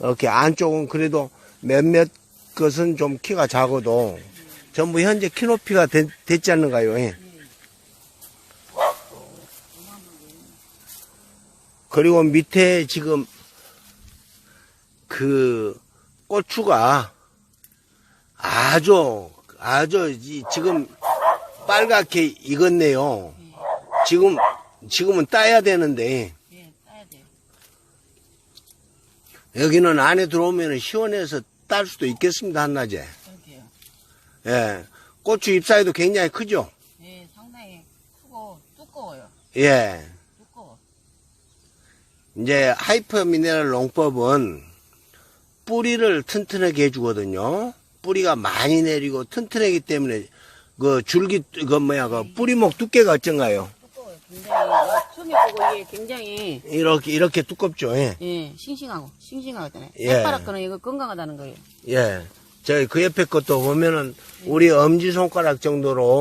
이렇게 안쪽은 그래도 몇몇 것은 좀 키가 작아도 전부 현재 키 높이가 됐, 됐지 않는가요? 예. 그리고 밑에 지금 그 고추가 아주 아주 이- 지금 빨갛게 익었네요. 지금 지금은 따야 되는데 예, 따야 돼요. 여기는 안에 들어오면 시원해서 딸 수도 있겠습니다 한낮에. 그렇게요. 예, 고추 잎사이도 굉장히 크죠. 예, 상당히 크고 두꺼워요. 예, 두꺼워. 이제 하이퍼 미네랄 농법은 뿌리를 튼튼하게 해주거든요. 뿌리가 많이 내리고 튼튼하기 때문에 그 줄기 그 뭐야 그 뿌리목 두께가 어쩐가요? 두꺼워요. 굉장히 처음에 보고 이게 굉장히 이렇게 이렇게 두껍죠. 예. 예, 싱싱하고 싱싱하잖아요. 예. 거는 이거 건강하다는 거예요. 예. 저희 그 옆에 것도 보면은 우리 엄지 손가락 정도로